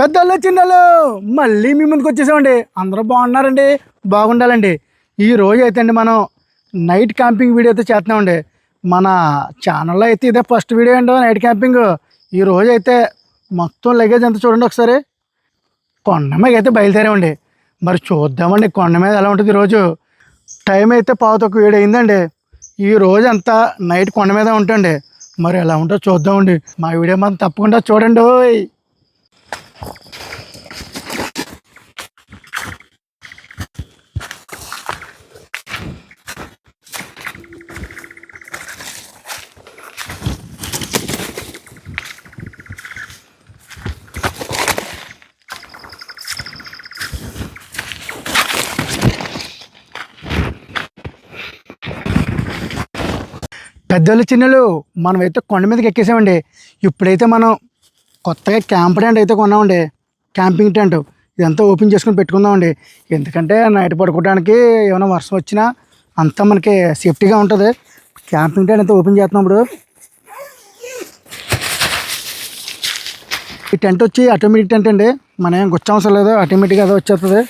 పెద్దలు చిన్నలు మళ్ళీ మీ ముందుకు వచ్చేసామండి. అందరూ బాగున్నారండి. బాగుండాలండి. ఈ రోజు అయితే అండి మనం నైట్ క్యాంపింగ్ వీడియో అయితే చేస్తున్నామండి. మన ఛానల్లో అయితే ఇదే ఫస్ట్ వీడియో అండి నైట్ క్యాంపింగ్. ఈ రోజు అయితే మొత్తం లగేజ్ ఎంత చూడండి ఒకసారి. కొండ మీద అయితే బయలుదేరామండి. మరి చూద్దామండి కొండ మీద ఎలా ఉంటుంది ఈరోజు టైం అయితే పావుతొక్క ఏడు అయిందండి. ఈ రోజు అంతా నైట్ కొండ మీద ఉంటుంది మరి ఎలా ఉంటుందో చూద్దామండి. మా వీడియో మనం తప్పకుండా చూడండి పెద్దోళ్ళు చిన్నోళ్ళు చిన్నలు మనమైతే కొండ మీదకి ఎక్కేసామండి. ఇప్పుడైతే మనం కొత్తగా క్యాంప్ టెంట్ అయితే కొన్నామండి. Camping tent. ఇదంతా ఓపెన్ చేసుకుని పెట్టుకుందామండి. ఎందుకంటే నైట్ పడుకోవడానికి ఏమైనా వర్షం వచ్చినా అంతా మనకి సేఫ్టీగా ఉంటుంది. క్యాంపింగ్ టెంట్ అయితే ఓపెన్ చేస్తున్నాం ఇప్పుడు. ఈ టెంట్ వచ్చి ఆటోమేటిక్ టెంట్ అండి. మనం ఏం గుచ్చవసరం లేదు. ఆటోమేటిక్గా అదే వచ్చేస్తుంది.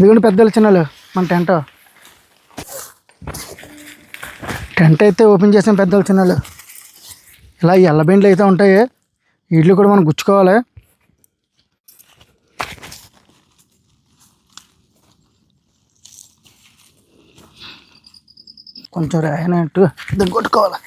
ఇదిగోండి పెద్దలు చిన్నలు మన టెంట్. టెంట్ అయితే ఓపెన్ చేసాం పెద్దలు చిన్నలు ఇలా ఎల్లబెండ్లు అయితే ఉంటాయి. వీటిలో కూడా మనం గుచ్చుకోవాలి. కొంచెం రాయనట్టు కొట్టుకోవాలి.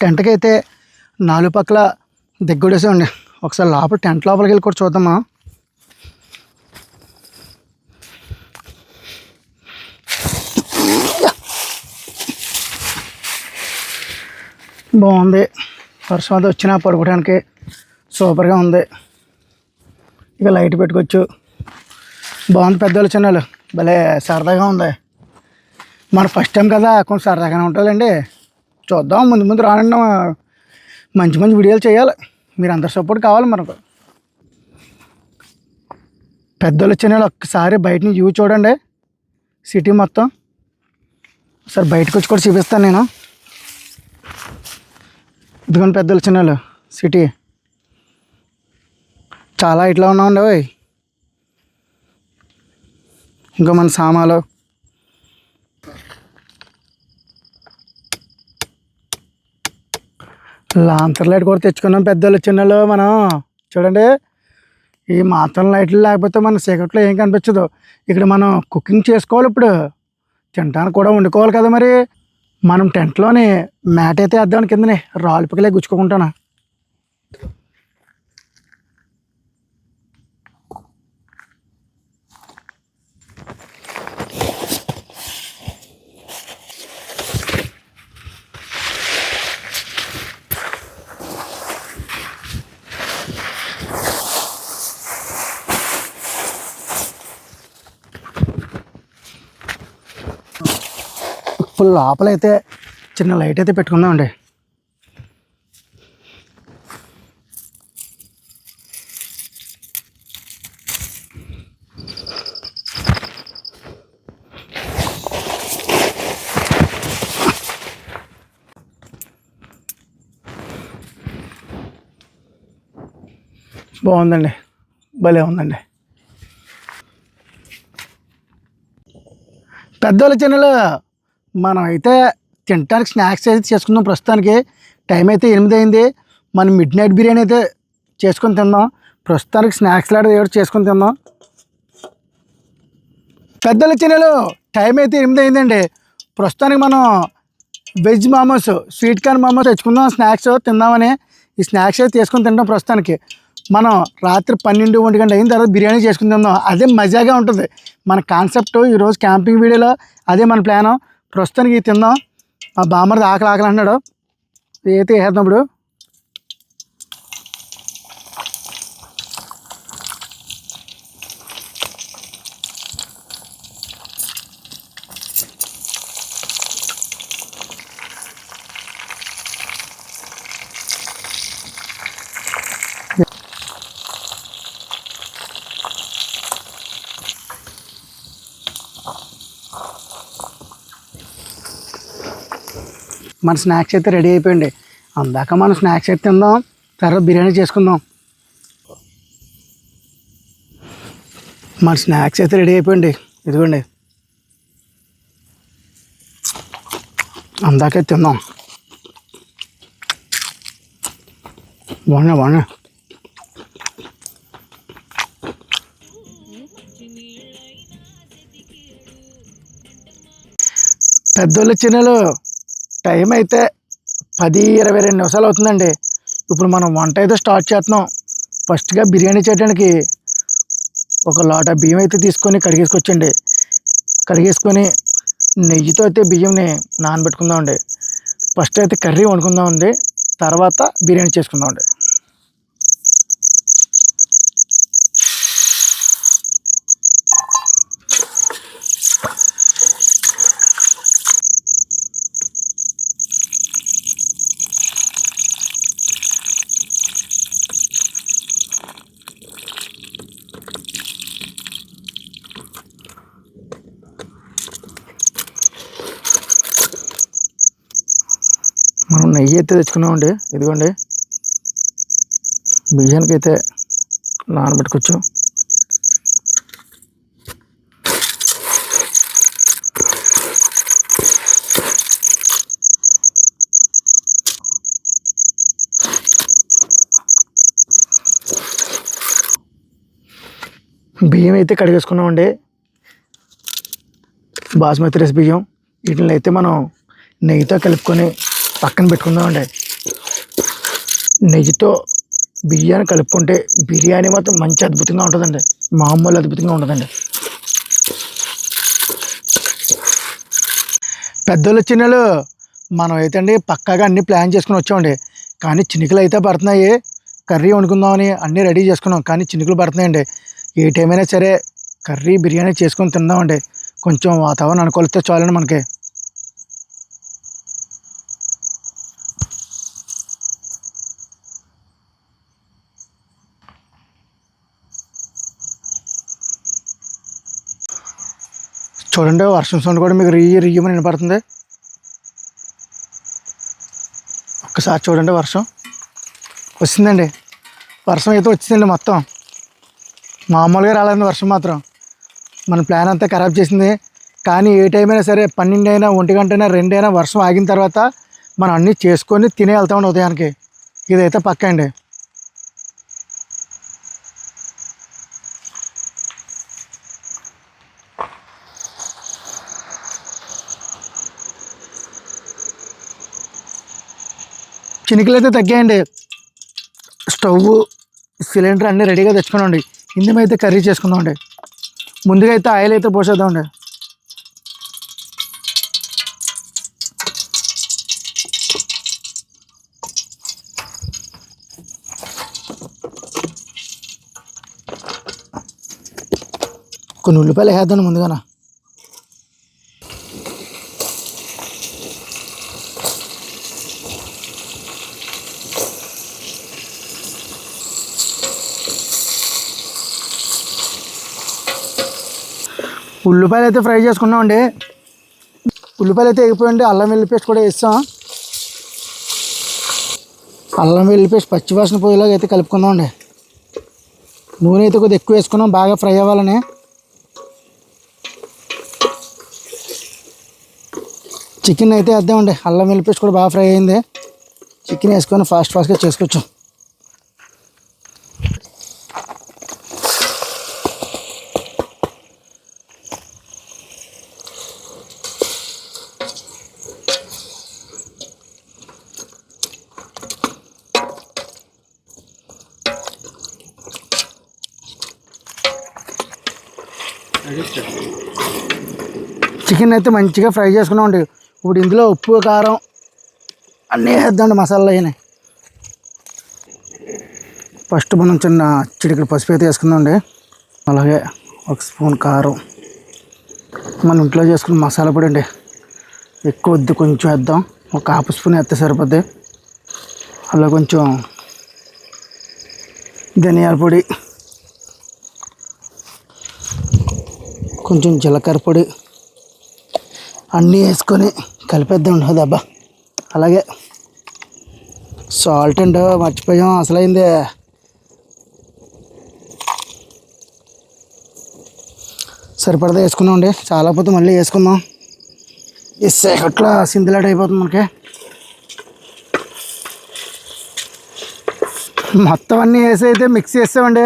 టెంట్కి అయితే నాలుగు పక్కల దగ్గొడేసామండి ఒకసారి లోపల టెంట్ లోపలికి వెళ్ళి కూడా చూద్దామా? బాగుంది. వర్షం అది వచ్చినా పడుకోవడానికి సూపర్గా ఉంది. ఇక లైట్ పెట్టుకోవచ్చు. బాగుంది పెద్దవాళ్ళు చిన్నవాళ్ళు భలే సరదాగా ఉంది. మన ఫస్ట్ టైం కదా కొంచెం సరదాగానే ఉంటుందండి చూద్దాం ముందు ముందు రానండి మంచి మంచి వీడియోలు చేయాలి. మీరు అందరి సపోర్ట్ కావాలి మనకు. పెద్దలు వచ్చిన వాళ్ళు ఒక్కసారి బయట నుంచి వ్యూ చూడండి. సిటీ మొత్తం. ఒకసారి బయటకు వచ్చి కూడా చూపిస్తాను నేను. ఇదిగోండి పెద్దలు చిన్న వాళ్ళు సిటీ చాలా ఇట్లా ఉన్నామండి ఓయ్ ఇంకా మన సామాలు లాంతర్ లైట్ కూడా తెచ్చుకున్నాం పెద్దోళ్ళు చిన్నలు మనం. చూడండి. ఈ మాత్రం లైట్లు లేకపోతే మన చీకట్లో ఏం కనిపించదు. ఇక్కడ మనం కుకింగ్ చేసుకోవాలి ఇప్పుడు. తినడానికి కూడా వండుకోవాలి కదా మరి. మనం టెంట్లోని మ్యాట్ అయితే వేద్దాం కిందనే. రాళ్ళు పిక్కలే గుచ్చుకుంటాను ఫుల్ లోపలైతే చిన్న లైట్ అయితే పెట్టుకుందామండి. బాగుందండి. భలే ఉందండి. పెద్దోళ్ళ చిన్నలు మనం అయితే తినడానికి స్నాక్స్ అయితే చేసుకుందాం. ప్రస్తుతానికి టైం అయితే ఎనిమిది అయింది. మనం మిడ్ నైట్ బిర్యానీ అయితే చేసుకొని తిందాం ప్రస్తుతానికి స్నాక్స్ లాంటిది ఏదో చేసుకొని తిందాం పెద్దల చిన్నలు టైం అయితే ఎనిమిది అయిందండి. ప్రస్తుతానికి మనం veg momos sweet corn momos తెచ్చుకుందాం. స్నాక్స్ తిందామని ఈ స్నాక్స్ అయితే తీసుకొని తింటాం ప్రస్తుతానికి. మనం రాత్రి పన్నెండు ఒంటి గంట అయిన తర్వాత బిర్యానీ చేసుకుని తిందాం. అదే మజాగా ఉంటుంది. మన కాన్సెప్ట్ ఈరోజు క్యాంపింగ్ వీడియోలో అదే మన ప్లాను. ప్రస్తుతానికి తిందాం. ఆ బామ్మర్ది ఆకలి ఆకలి అంటున్నాడు. ఏతి వేసేద్దాం ఇప్పుడు? మన స్నాక్స్ అయితే రెడీ అయిపోయింది. అందాక మనం స్నాక్స్ అయితే తిందాం. తర్వాత బిర్యానీ చేసుకుందాం. మన స్నాక్స్ అయితే రెడీ అయిపోయింది. ఇదిగోండి. అందాకే తిందాం. బాగున్నా బాగున్నా పెద్దోళ్ళు చిన్నలు టైం అయితే పది ఇరవై రెండు నిమిషాలు అవుతుందండి. ఇప్పుడు మనం వంట అయితే స్టార్ట్ చేస్తున్నాం. ఫస్ట్గా బిర్యానీ చేయడానికి ఒక లోట బియ్యం అయితే తీసుకొని కడిగేసుకొచ్చండి. కడిగేసుకొని నెయ్యితో అయితే బియ్యంని నానబెట్టుకుందామండి. ఫస్ట్ అయితే కర్రీ వండుకుందామండి. తర్వాత బిర్యానీ చేసుకుందామండి. నెయ్యి అయితే తెచ్చుకున్నామండి. ఇదిగోండి. బియ్యానికి అయితే నానబెట్టుకోవచ్చు. బియ్యం అయితే కడిగేసుకున్నామండి. బాస్మతి రైస్ బియ్యం. వీటిని అయితే మనం నెయ్యితో కలుపుకొని పక్కన పెట్టుకుందామండి నెయ్యితో బిర్యానీ కలుపుకుంటే బిర్యానీ మాత్రం మంచి అద్భుతంగా ఉంటుందండి. మామూలు అద్భుతంగా ఉంటుందండి. పెద్దోళ్ళు చిన్నలు మనం అయితే అండి పక్కాగా అన్ని ప్లాన్ చేసుకుని వచ్చామండి. కానీ చినుకులు అయితే పడుతున్నాయి. కర్రీ వండుకుందామని అన్నీ రెడీ చేసుకున్నాం. కానీ చినుకులు పడుతున్నాయండి. ఏ టైం అయినా సరే కర్రీ బిర్యానీ చేసుకొని తిందామండి. కొంచెం వాతావరణం అనుకూలిస్తే చాలండి మనకి. చూడండి వర్షం సౌండ్ కూడా మీకు రియ్యి రియ్యమని వినపడుతుంది. ఒక్కసారి చూడండి వర్షం. వచ్చిందండి. వర్షం అయితే వచ్చిందండి మొత్తం. మామూలుగా రాలేదండి వర్షం మాత్రం. మన ప్లాన్ అంతా ఖరాబ్ చేసింది. కానీ ఏ టైం అయినా సరే పన్నెండు అయినా ఒంటి గంట అయినా రెండు అయినా వర్షం ఆగిన తర్వాత మనం అన్నీ చేసుకొని తినే వెళ్తామండి ఉదయానికి. ఇదైతే పక్క అండి చినుకులు అయితే తగ్గాయండి. స్టవ్ సిలిండర్ అన్నీ రెడీగా తెచ్చుకోనండి ఇందులో అయితే కర్రీ చేసుకుందామండి. ముందుగా అయితే ఆయిల్ అయితే పోసేద్దామండి. కొన్ని ఉల్లిపాయలు వేద్దాం ముందుగాన. ఉల్లిపాయలు అయితే ఫ్రై చేసుకున్నామండి ఉల్లిపాయలు అయితే ఎగిపోయండి అల్లం వెల్లి పేస్ట్ కూడా వేస్తాం. అల్లం వెల్లి పేస్ట్ పచ్చివాసన పోయేలాగా అయితే కలుపుకుందామండి నూనె అయితే కొద్దిగా ఎక్కువ వేసుకున్నాం బాగా ఫ్రై అవ్వాలని. చికెన్ అయితే వేద్దామండి అల్లం వెల్లి పేస్ట్ కూడా బాగా ఫ్రై అయింది. చికెన్ వేసుకొని ఫాస్ట్ ఫాస్ట్గా చేసుకోవచ్చు చికెన్ అయితే మంచిగా ఫ్రై చేసుకున్నామండి ఇప్పుడు ఇందులో ఉప్పు కారం అన్నీ వేద్దామండి మసాలా అయినాయి. ఫస్ట్ మనం చిన్న చిటికెడు పసుపు అయితే వేసుకుందామండి అలాగే ఒక స్పూన్ కారం. మన ఇంట్లో చేసుకున్న మసాలా పొడి అండి. ఎక్కువ వద్దు కొంచెం వేద్దాం. ఒక హాఫ్ స్పూన్ వేస్తే సరిపోద్ది. అలా కొంచెం ధనియాల పొడి కొంచెం జీలకర్ర పొడి అన్నీ వేసుకొని కలిపేద్దాం దెబ్బ అలాగే సాల్ట్ అండ్ మర్చిపోయాం అసలైంది. సరిపడదా వేసుకున్నాం అండి? చాలా పోతే మళ్ళీ వేసుకుందాం. ఇస్తే అట్లా సింధిలాట్ అయిపోతుంది మనకి. మొత్తం అన్నీ వేసి అయితే మిక్స్ చేసామండి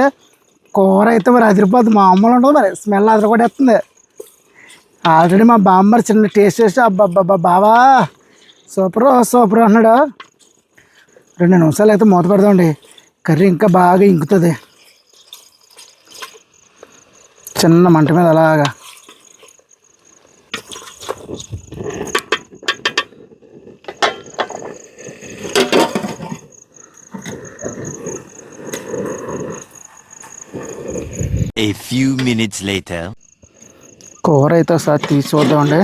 కూర అయితే మరి అదిరిపోద్ది మామూలు ఉండదు మరి. స్మెల్ అదిరికొట్టేస్తుంది ఆల్రెడీ మా బామ్మర్ చిన్న టేస్ట్ చేసి అబ్బాబ్బా బావా! సూపర్ సూపర్ అన్నాడు. రెండు నిమిషాలు అయితే మూత పెడదామండి. కర్రీ ఇంకా బాగా ఇంకుతుంది. చిన్న మంట మీద అలాగా. A few minutes later. కూర అయితే ఒకసారి తీసి చూద్దామండి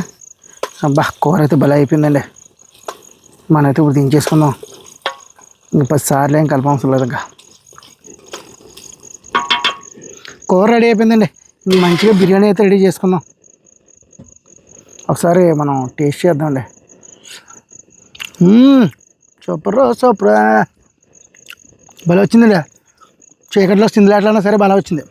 అబ్బా కూర అయితే భలే అయిపోయిందండి. మనమైతే ఇప్పుడు దించేసుకుందాం. ఇంక పది సార్లు ఏం కలపవసరం లేదు ఇంకా. కూర రెడీ అయిపోయిందండి. మంచిగా బిర్యానీ అయితే రెడీ చేసుకుందాం. ఒకసారి మనం టేస్ట్ చేద్దామండి. మ్మ్. సూపర్ సూపర్ భలే వచ్చిందండి. చీకట్లో సింధులాట్లన్నా సరే భలే వచ్చింది.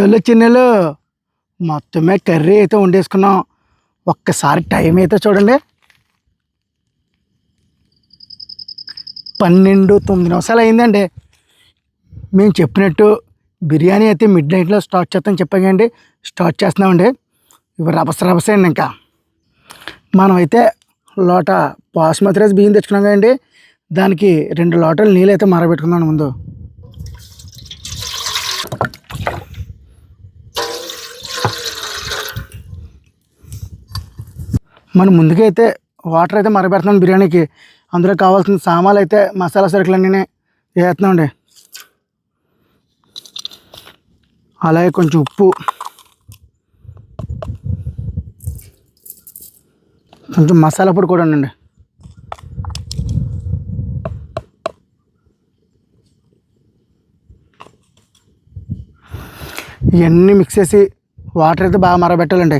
పెద్దోళ్ళు చిన్నలు మొత్తమే కర్రీ అయితే వండేసుకున్నాం. ఒక్కసారి టైం అయితే చూడండి. పన్నెండు తొమ్మిది నిమిషాలు అయిందండి. మేము చెప్పినట్టు బిర్యానీ అయితే మిడ్ నైట్లో స్టార్ట్ చేస్తాం చెప్పాకండి స్టార్ట్ చేస్తున్నామండి. ఇవి రభస రభసండి ఇంకా. మనమైతే లోట బాస్మతి రైస్ బియ్యం తెచ్చుకున్నాం కదండి. దానికి రెండు లోటలు నీళ్ళు అయితే మరబెట్టుకున్నాను ముందు. మనం ముందుగా అయితే వాటర్ అయితే మరపెడుతున్నాం బిర్యానీకి. అందులో కావాల్సిన సామాన్లు అయితే మసాలా సరుకులు అన్నీ వేస్తున్నామండి. అలాగే కొంచెం ఉప్పు. కొంచెం మసాలా పొడి కూడా ఉండండి. ఇవన్నీ మిక్స్ చేసి వాటర్ అయితే బాగా మరబెట్టాలండి.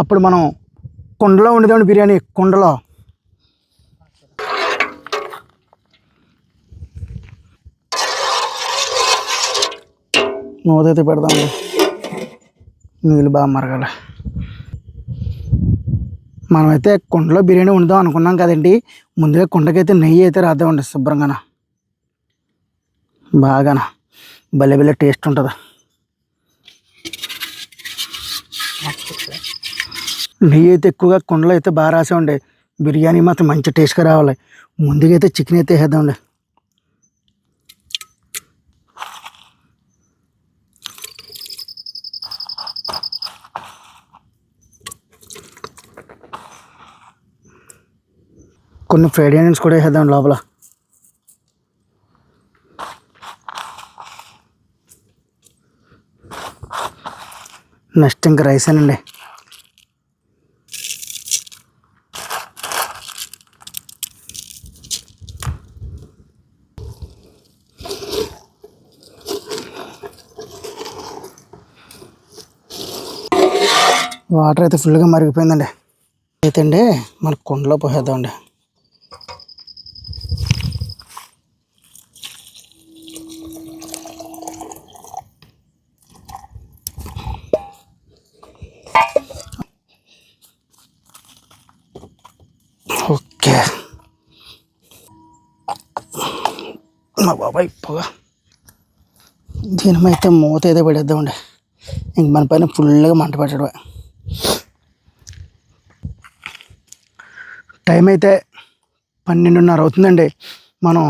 అప్పుడు మనం కుండలో వండుదామండి బిర్యానీ కుండలో. నూతైతే పెడదాం పెడదామండి నీళ్ళు బాగా మరగాలి. మనమైతే కుండలో బిర్యానీ వండుదాం అనుకున్నాం కదండి. ముందుగా కుండకైతే నెయ్యి అయితే రాద్దామండి శుభ్రంగాన. బాగాన. భలే భలే టేస్ట్ ఉంటుంది. నెయ్యి అయితే ఎక్కువగా కుండలో అయితే బాగా రాసామండి బిర్యానీ మాత్రం మంచి టేస్ట్గా రావాలి. ముందుగా అయితే చికెన్ అయితే వేద్దామండి. కొన్ని ఫ్రైడ్ ఆనియన్స్ కూడా వేసేద్దాం లోపల. నెక్స్ట్ ఇంకా రైస్ అండి వాటర్ అయితే ఫుల్గా మరిగిపోయిందండి. అయితే అండి మన కుండలో పోసేద్దామండి. ఓకే. మా బాబాయ్ పొగ. అయితే మూత ఏదో పడేద్దామండి ఇంక మన పైన ఫుల్గా మంట పెట్టడమే. టైం అయితే పన్నెండున్నర అవుతుందండి. మనం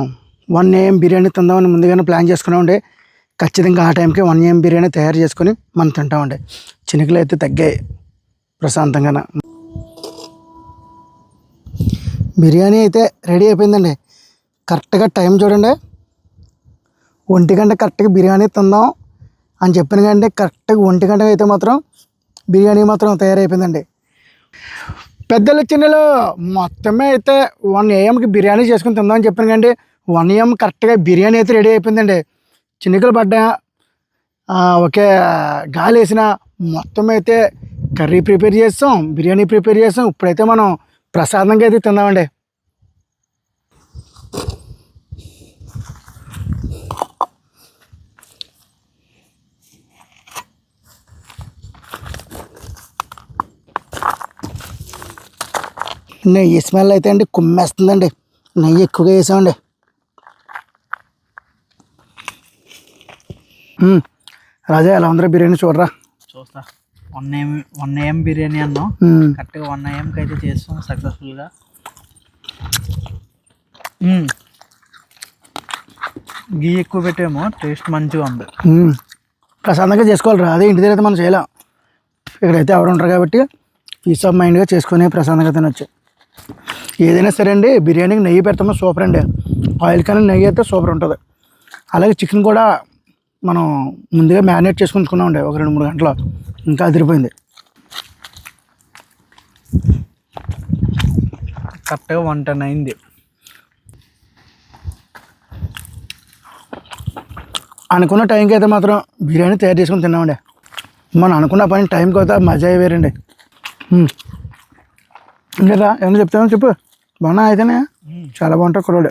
వన్ ఏఎం బిర్యానీ తిందామని ముందుగానే ప్లాన్ చేసుకున్నామండి ఖచ్చితంగా ఆ టైంకి వన్ ఏఎం బిర్యానీ తయారు చేసుకొని మనం తింటామండి. చినుకులు అయితే తగ్గాయి ప్రశాంతంగా బిర్యానీ అయితే రెడీ అయిపోయిందండి. కరెక్ట్గా టైం చూడండి. ఒంటి గంట కరెక్ట్గా బిర్యానీ తిందాం అని చెప్పిన కంటే కరెక్ట్గా ఒంటి గంట అయితే మాత్రం బిర్యానీ మాత్రం తయారైపోయిందండి. పెద్దలు చిన్నలు మొత్తమే అయితే వన్ ఏఎంకి బిర్యానీ చేసుకుని తిందామని చెప్పాను కండి వన్ ఏఎం కరెక్ట్గా బిర్యానీ అయితే రెడీ అయిపోయిందండి. చిన్నికలు పడ్డా ఒకే గాలి వేసిన మొత్తం అయితే కర్రీ ప్రిపేర్ చేస్తాం బిర్యానీ ప్రిపేర్ చేస్తాం. ఇప్పుడైతే మనం ప్రసాదంగా అయితే తిందామండి. నెయ్యి స్మెల్ అయితే అండి కుమ్మేస్తుందండి. నెయ్యి ఎక్కువగా వేసామండి. రాజా ఎలా ఉందిరా బిర్యానీ చూడరా? చూస్తా. One AM one AM biryani అన్నాం. కరెక్ట్గా వన్ ఏఎంకి అయితే చేస్తాం సక్సెస్ఫుల్గా. గీ ఎక్కువ పెట్టేమో టేస్ట్ మంచిగా ఉంది. ప్రశాంతంగా చేసుకోవాలిరా. అదే ఇంటి దగ్గర అయితే మనం చేయలేం. ఇక్కడైతే ఎవరు ఉంటారు కాబట్టి పీస్ ఆఫ్ మైండ్గా చేసుకొని ప్రశాంతంగా తినొచ్చు. ఏదైనా సరే అండి బిర్యానీకి నెయ్యి పెడతామో? సూపర్ అండి. ఆయిల్ కన్నా నెయ్యి అయితే సూపర్ ఉంటుంది. అలాగే చికెన్ కూడా మనం ముందుగా మ్యారినేట్ చేసుకుని ఉంచుకున్నామండి ఒక రెండు మూడు గంటలు. ఇంకా అదిరిపోయింది. కరెక్ట్గా వన్ టెన్ అయింది. అనుకున్న టైంకి అయితే మాత్రం బిర్యానీ తయారు చేసుకొని తిన్నామండి. మనం అనుకున్న పని టైంకి అయితే మజా వేరండి. మ్మ్. ఇంకా ఏమన్నా చెప్తామో చెప్పు బాగున్నా అయితేనే చాలా బాగుంటాయి కుర్రోడు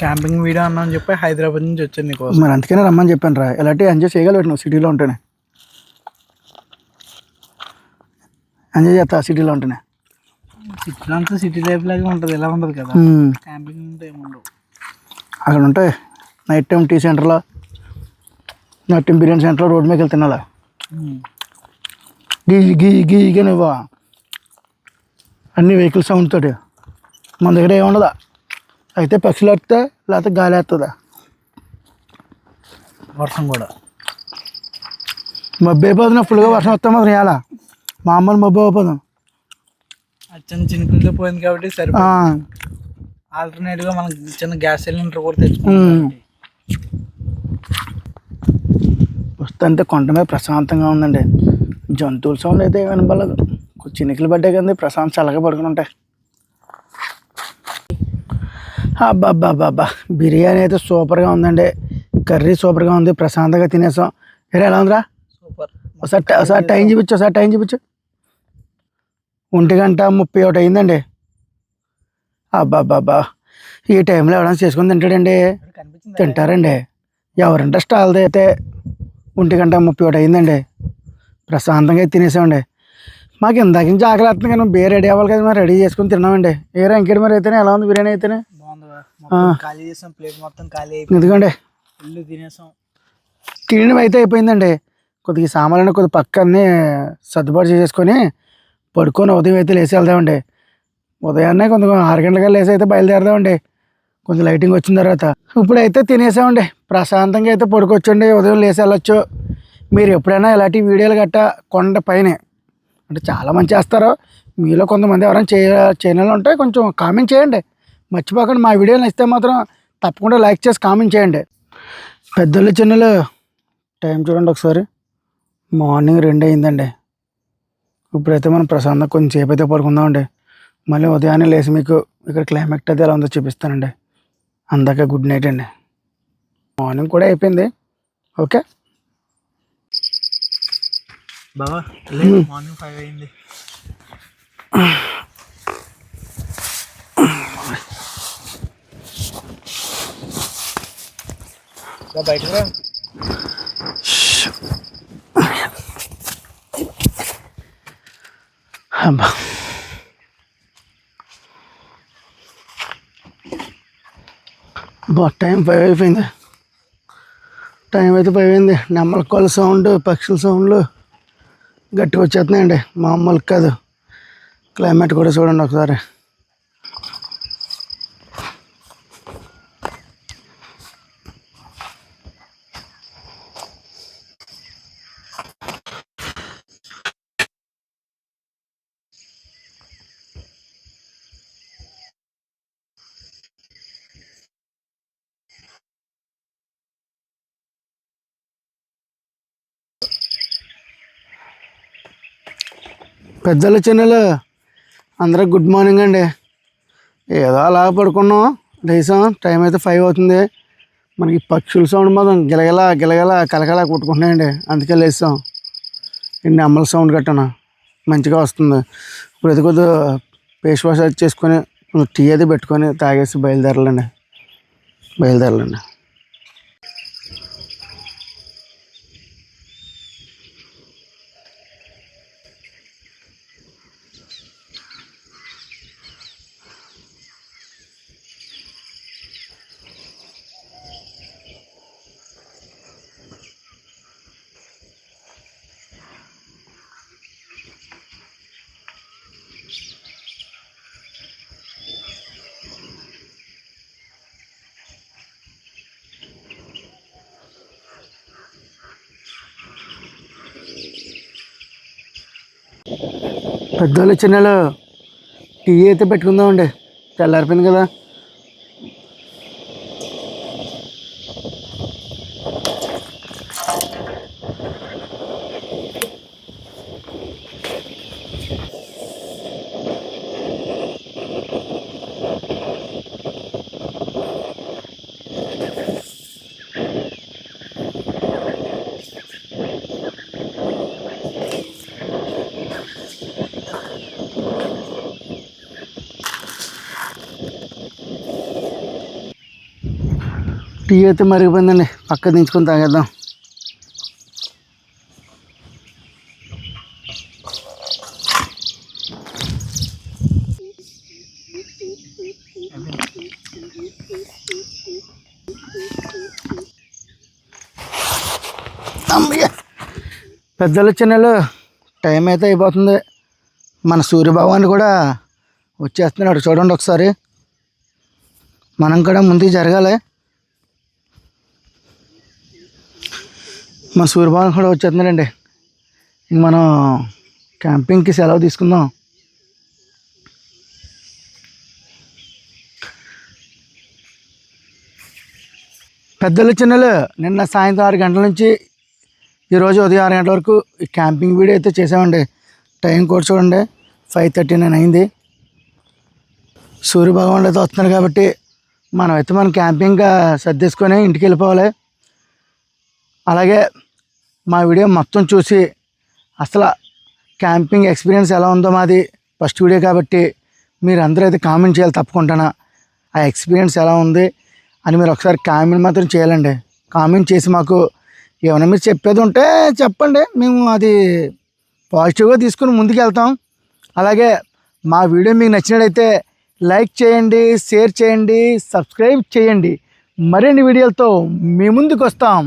క్యాంపింగ్ వీడియో అన్నా అని చెప్పి హైదరాబాద్ నుంచి వచ్చింది నీకోసం మరి అందుకనే రమ్మని చెప్పాను రా ఇలాంటి ఎంజాయ్ చేయగలవు నువ్వు సిటీలో ఉంటేనే ఎంజాయ్ చేస్తా సిటీలో ఉంటేనే సిటీ అంతా సిటీ లైఫ్ లాగే ఉంటుంది ఎలా ఉండదు కదా. క్యాంపింగ్ ఉంటే ఏముండవు అక్కడ ఉంటాయి నైట్ టైం టీ సెంటర్లో నైట్ టైం బిర్యానీ సెంటర్లో రోడ్ మీద వెళ్ళి తినాలా గీ గీ గీగా నువ్వు అన్ని వెహికల్ సౌండ్ తోటి. మన దగ్గర ఏముండదా అయితే పక్షులు వస్తే లేకపోతే గాలి వేస్తుందా వర్షం కూడా. మబ్బు అయిపోతున్నా ఫుల్గా వర్షం వస్తే మాత్రం ఎలా మామూలు మబ్బు అయిపోదాం చిన్న చినుకులతో పోయింది కాబట్టి సరిపోయింది. ఆల్టర్నేట్గా మనకి చిన్న గ్యాస్ సిలిండర్ కూడా తెచ్చుకోవాలి వస్తుంటే కొండ మీద ప్రశాంతంగా ఉందండి. జంతువుల సౌండ్ అయితే వినపడలేదు. చినికలు పడ్డాయి కదండి. ప్రశాంత చల్లగా పడుకుని ఉంటాయి అబ్బాబ్బాబ్బా బిర్యానీ అయితే సూపర్గా ఉందండి. కర్రీ సూపర్గా ఉంది. ప్రశాంతంగా తినేసాం. ఏరా ఎలా ఉందిరా? సూపర్. ఒకసారి ఒకసారి టైం చూపించు ఒకసారి టైం చూపించు. ఒంటి గంట ముప్పై ఒకటి అయిందండి. అబ్బాబ్బాబ్బా. ఈ టైంలో ఎవరైనా చేసుకొని తింటాడండి. తింటారండి. ఎవరంటే స్టాల్ది అయితే ఒంటి గంట ముప్పై ఒకటి అయిందండి. ప్రశాంతంగా తినేసామండి. మాకు ఇందాక నుంచి ఆకలి వస్తుంది కానీ బే రెడీ అవ్వాలి కదా మరి రెడీ చేసుకుని తిన్నామండి. ఏ రంకెడ్ మరి అయితేనే ఎలా ఉంది బిర్యానీ అయితేనే. మొత్తం ఖాళీ చేసాం ప్లేట్ మొత్తం ఖాళీ అయిపోయి ఎందుకండి? ఇల్లు తినేసాం. తినడం అయితే అయిపోయిందండి. కొద్దిగా సామాన్లు కొద్ది పక్కనే సర్దుబాటు చేసేసుకొని పడుకొని ఉదయం అయితే లేచి వెళ్దామండి. ఉదయాన్నే కొంచెం ఆరు గంటలుగా లేచి అయితే బయలుదేరదామండి. కొంచెం లైటింగ్ వచ్చిన తర్వాత. ఇప్పుడైతే తినేసామండి. ప్రశాంతంగా అయితే పడుకోవచ్చండి. ఉదయం లేచి వెళ్ళొచ్చు. మీరు ఎప్పుడైనా ఇలాంటి వీడియోలు గట్టా కొండ పైనే అంటే చాలామంది చేస్తారు మీలో కొంతమంది ఎవరైనా చేయ చేయని ఉంటే కొంచెం కామెంట్ చేయండి. మర్చిపోకండి మా వీడియోలు నచ్చితే మాత్రం తప్పకుండా లైక్ చేసి కామెంట్ చేయండి. పెద్దలు చిన్నలు టైం చూడండి ఒకసారి. మార్నింగ్ రెండు అయిందండి. ఇప్పుడైతే మనం ప్రశాంతంగా కొంచెం సేపు అయితే పడుకుందామండి. మళ్ళీ ఉదయాన్నే లేచి మీకు ఇక్కడ క్లైమేట్ అది ఎలా ఉందో చూపిస్తానండి. అందాక గుడ్ నైట్ అండి. మార్నింగ్ కూడా అయిపోయింది. ఓకే బాబా లేదు మార్నింగ్ ఫైవ్ అయింది. బా, బయటకు రా. అబ్బా. బా టైం ఫైవ్ అయిపోయింది. టైం అయితే ఫైవ్ అయింది. నెమ్మల కోళ్ళ సౌండ్ పక్షుల సౌండ్లు. గట్టిగా వచ్చేస్తున్నాయండి. మామూలు కాదు. క్లైమేట్ కూడా చూడండి ఒకసారి. పెద్దల చిన్నలు అందరికి గుడ్ మార్నింగ్ అండి. ఏదో అలా పడుకున్నాం. లేసాం. టైం అయితే ఫైవ్ అవుతుంది. మనకి పక్షుల సౌండ్ మాత్రం గిలగల గిలగల కలకల కొట్టుకుంటున్నాయండి. అందుకే లేసాం. ఎన్ని అమ్మల సౌండ్ కట్టన. మంచిగా వస్తుంది. ఇప్పుడు అది కొద్దిగా ఫేస్ వాష్ అది చేసుకొని టీ అది పెట్టుకొని తాగేసి బయలుదేరాలండి. బయలుదేరాలండి. పెద్దోళ్ళు చిన్నలు టీ అయితే పెట్టుకుందామండి. తెల్లారిపోయింది కదా. టీ అయితే మరిగిపోయిందండి పక్క దించుకొని తాగేద్దాం. పెద్దలు చిన్నలు టైం అయితే అయిపోతుంది. మన సూర్యభగవాన్ కూడా వచ్చేస్తున్నాడు. చూడండి ఒకసారి. మనం కూడా ముందుకు జరగాలి. మా సూర్యభగవాన్ కూడా వచ్చేస్తున్నాడండి. ఇంక మనం క్యాంపింగ్కి సెలవు తీసుకుందాం. పెద్దలు చిన్నలు నిన్న సాయంత్రం ఆరు గంటల నుంచి ఈరోజు ఉదయం ఆరు గంటల వరకు ఈ క్యాంపింగ్ వీడియో అయితే చేసామండి. టైం కూడా చూడండి ఫైవ్ థర్టీ నైన్ అయింది. సూర్యభగవాన్ అయితే వస్తున్నారు కాబట్టి మనం అయితే మనం క్యాంపింగ్గా సర్దేసుకొని ఇంటికి వెళ్ళిపోవాలి. అలాగే మా వీడియో మొత్తం చూసి అసలు క్యాంపింగ్ ఎక్స్పీరియన్స్ ఎలా ఉందో మాది ఫస్ట్ వీడియో కాబట్టి మీరు అందరూ అయితే కామెంట్ చేయాలి తప్పకుండా ఆ ఎక్స్పీరియన్స్ ఎలా ఉంది అని మీరు ఒకసారి కామెంట్ మాత్రం చేయాలండి. కామెంట్ చేసి మాకు ఏమైనా మీరు చెప్పేది ఉంటే చెప్పండి. మేము అది పాజిటివ్గా తీసుకుని ముందుకు వెళ్తాం అలాగే మా వీడియో మీకు నచ్చినట్టయితే లైక్ చేయండి షేర్ చేయండి సబ్స్క్రైబ్ చేయండి. మరిన్ని వీడియోలతో మీ ముందుకు వస్తాం